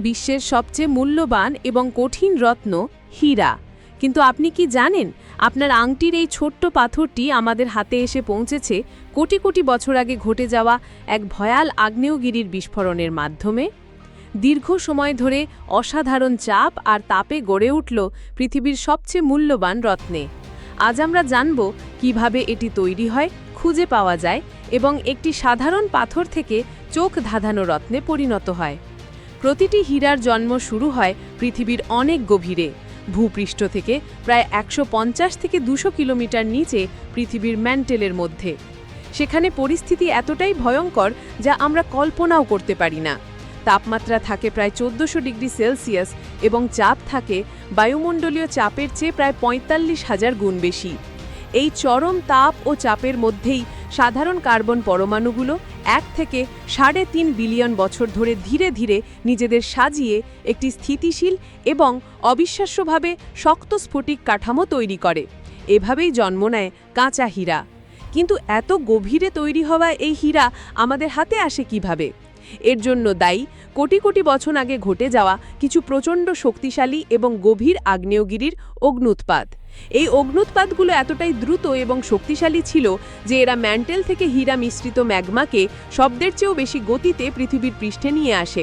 বিশ্বের সবচেয়ে মূল্যবান এবং কঠিন রত্ন হীরা। কিন্তু আপনি কি জানেন, আপনার আংটির এই ছোট্ট পাথরটি আমাদের হাতে এসে পৌঁছেছে কোটি কোটি বছর আগে ঘটে যাওয়া এক ভয়াল আগ্নেয়গিরির বিস্ফোরণের মাধ্যমে? দীর্ঘ সময় ধরে অসাধারণ চাপ আর তাপে গড়ে উঠল পৃথিবীর সবচেয়ে মূল্যবান রত্নে। আজ আমরা জানব কীভাবে এটি তৈরি হয়, খুঁজে পাওয়া যায় এবং একটি সাধারণ পাথর থেকে চোখ ধাঁধানো রত্নে পরিণত হয়। প্রতিটি হীরার জন্ম শুরু হয় পৃথিবীর অনেক গভীরে। ভূপৃষ্ঠ থেকে প্রায় একশো পঞ্চাশ থেকে দুশো কিলোমিটার নিচে পৃথিবীর ম্যান্টেলের মধ্যে। সেখানে পরিস্থিতি এতটাই ভয়ঙ্কর যা আমরা কল্পনাও করতে পারি না। তাপমাত্রা থাকে প্রায় চোদ্দোশো ডিগ্রি সেলসিয়াস এবং চাপ থাকে বায়ুমণ্ডলীয় চাপের চেয়ে প্রায় পঁয়তাল্লিশ হাজার গুণ বেশি। এই চরম তাপ ও চাপের মধ্যেই সাধারণ কার্বন পরমাণুগুলো এক থেকে সাড়ে তিন বিলিয়ন বছর ধরে ধীরে ধীরে নিজেদের সাজিয়ে একটি স্থিতিশীল এবং অবিশ্বাস্যভাবে শক্ত স্ফটিক কাঠামো তৈরি করে। এভাবেই জন্ম নেয় কাঁচা হীরা। কিন্তু এত গভীরে তৈরি হওয়া এই হীরা আমাদের হাতে আসে কীভাবে? এর জন্য দায়ী, কোটি কোটি বছর আগে ঘটে যাওয়া কিছু প্রচণ্ড শক্তিশালী এবং গভীর আগ্নেয়গিরির অগ্নুৎপাত এই অগ্নুৎপাতগুলো এতটাই দ্রুত এবং শক্তিশালী ছিল যে এরা ম্যান্টেল থেকে হীরা মিশ্রিত ম্যাগমাকে শব্দের চেয়েও বেশি গতিতে পৃথিবীর পৃষ্ঠে নিয়ে আসে।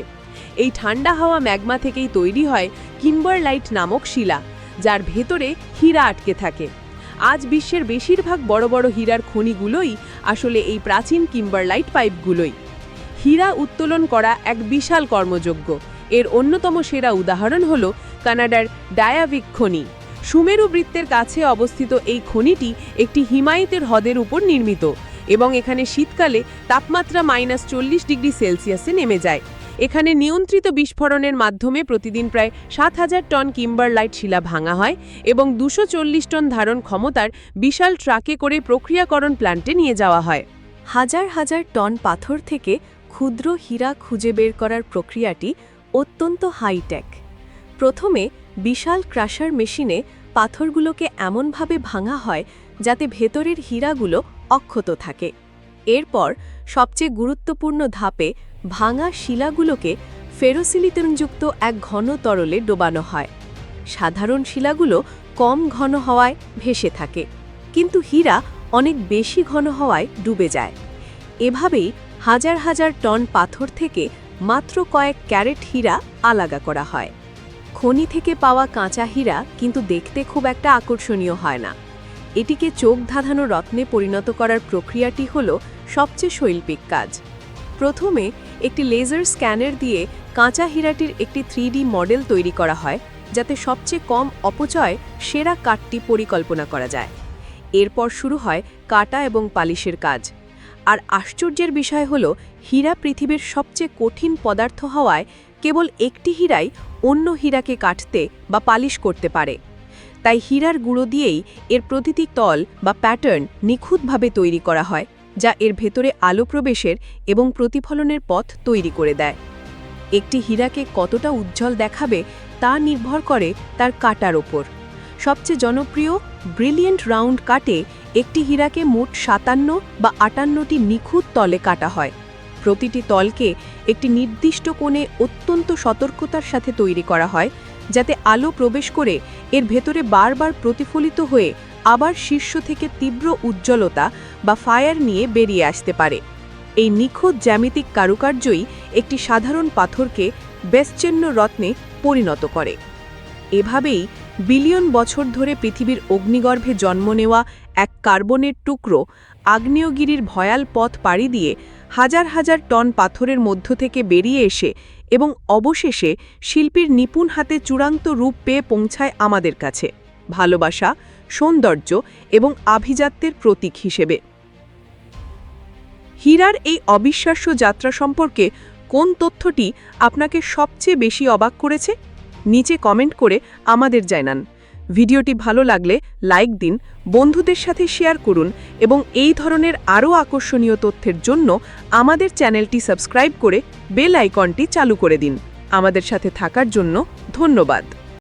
এই ঠান্ডা হাওয়া ম্যাগমা থেকেই তৈরি হয় কিম্বারলাইট নামক শিলা, যার ভেতরে হীরা আটকে থাকে। আজ বিশ্বের বেশিরভাগ বড় বড় হীরার খনিগুলোই আসলে এই প্রাচীন কিম্বারলাইট পাইপগুলোই। হীরা উত্তোলন করা এক বিশাল কর্মযোগ্য। এর অন্যতম সেরা উদাহরণ হল কানাডার ডায়াভিক খনি। সুমেরু বৃত্তের কাছে অবস্থিত এই খনিটি একটি হিমায়িতের হ্রদের উপর নির্মিত এবং এখানে শীতকালে তাপমাত্রা মাইনাস চল্লিশ ডিগ্রি সেলসিয়াসে নেমে যায়। এখানে নিয়ন্ত্রিত বিস্ফোরণের মাধ্যমে প্রতিদিন প্রায় সাত হাজার টন কিম্বারলাইট শিলা ভাঙা হয় এবং দুশো চল্লিশ টন ধারণ ক্ষমতার বিশাল ট্রাকে করে প্রক্রিয়াকরণ প্ল্যান্টে নিয়ে যাওয়া হয়। হাজার হাজার টন পাথর থেকে ক্ষুদ্র হীরা খুঁজে বের করার প্রক্রিয়াটি অত্যন্ত হাইটেক প্রথমে বিশাল ক্রাশার মেশিনে পাথরগুলোকে এমনভাবে ভাঙা হয় যাতে ভেতরের হীরাগুলো অক্ষত থাকে। এরপর সবচেয়ে গুরুত্বপূর্ণ ধাপে ভাঙা শিলাগুলোকে ফেরোসিলিটনযুক্ত এক ঘন তরলে ডোবানো হয়। সাধারণ শিলাগুলো কম ঘন হওয়ায় ভেসে থাকে, কিন্তু হীরা অনেক বেশি ঘন হওয়ায় ডুবে যায়। এভাবেই হাজার হাজার টন পাথর থেকে মাত্র কয়েক ক্যারেট হীরা আলাদা করা হয়। খনি থেকে পাওয়া কাঁচা হীরা কিন্তু দেখতে খুব একটা আকর্ষণীয় হয় না। এটিকে চোখ ধাঁধানো রত্নে পরিণত করার প্রক্রিয়াটি হল সবচেয়ে শৈল্পিক কাজ। প্রথমে একটি লেজার স্ক্যানার দিয়ে কাঁচা হীরাটির একটি থ্রি মডেল তৈরি করা হয়, যাতে সবচেয়ে কম অপচয় সেরা কাঠটি পরিকল্পনা করা যায়। এরপর শুরু হয় কাটা এবং পালিশের কাজ। আর আশ্চর্যের বিষয় হল, হীরা পৃথিবীর সবচেয়ে কঠিন পদার্থ হওয়ায় কেবল একটি হীরাই অন্য হীরাকে কাটতে বা পালিশ করতে পারে। তাই হীরার গুঁড়ো দিয়েই এর প্রতিটি তল বা প্যাটার্ন নিখুঁতভাবে তৈরি করা হয়, যা এর ভেতরে আলো প্রবেশের এবং প্রতিফলনের পথ তৈরি করে দেয়। একটি হীরাকে কতটা উজ্জ্বল দেখাবে তা নির্ভর করে তার কাটার ওপর। সবচেয়ে জনপ্রিয় ব্রিলিয়েন্ট রাউন্ড কাটে একটি হীরাকে মোট সাতান্ন বা আটান্নটি নিখুঁত তলে কাটা হয়। প্রতিটি তলকে একটি নির্দিষ্ট কোণে অত্যন্ত সতর্কতার সাথে তৈরি করা হয়, যাতে আলো প্রবেশ করে এর ভেতরে বারবার প্রতিফলিত হয়ে আবার শীর্ষ থেকে তীব্র উজ্জ্বলতা বা ফায়ার নিয়ে বেরিয়ে আসতে পারে। এই নিখুঁত জ্যামিতিক কারুকার্যই একটি সাধারণ পাথরকে বেশ্চেন্ন রত্নে পরিণত করে। এভাবেই বিলিয়ন বছর ধরে পৃথিবীর অগ্নিগর্ভে জন্ম নেওয়া এক কার্বনের টুকরো আগ্নেয়গিরির ভয়াল পথ পাড়ি দিয়ে হাজার হাজার টন পাথরের মধ্য থেকে বেরিয়ে এসে এবং অবশেষে শিল্পীর নিপুণ হাতে চূড়ান্ত রূপ পেয়ে পৌঁছায় আমাদের কাছে। ভালোবাসা, সৌন্দর্য এবং আভিজাত্যের প্রতীক হিসেবে। হীরার এই অবিশ্বাস্য যাত্রা সম্পর্কে কোন তথ্যটি আপনাকে সবচেয়ে বেশি অবাক করেছে? নিচে কমেন্ট করে আমাদের জানান। ভিডিওটি ভালো লাগলে লাইক দিন, বন্ধুদের সাথে শেয়ার করুন এবং এই ধরনের আরও আকর্ষণীয় তথ্যের জন্য আমাদের চ্যানেলটি সাবস্ক্রাইব করে বেল আইকনটি চালু করে দিন। আমাদের সাথে থাকার জন্য ধন্যবাদ।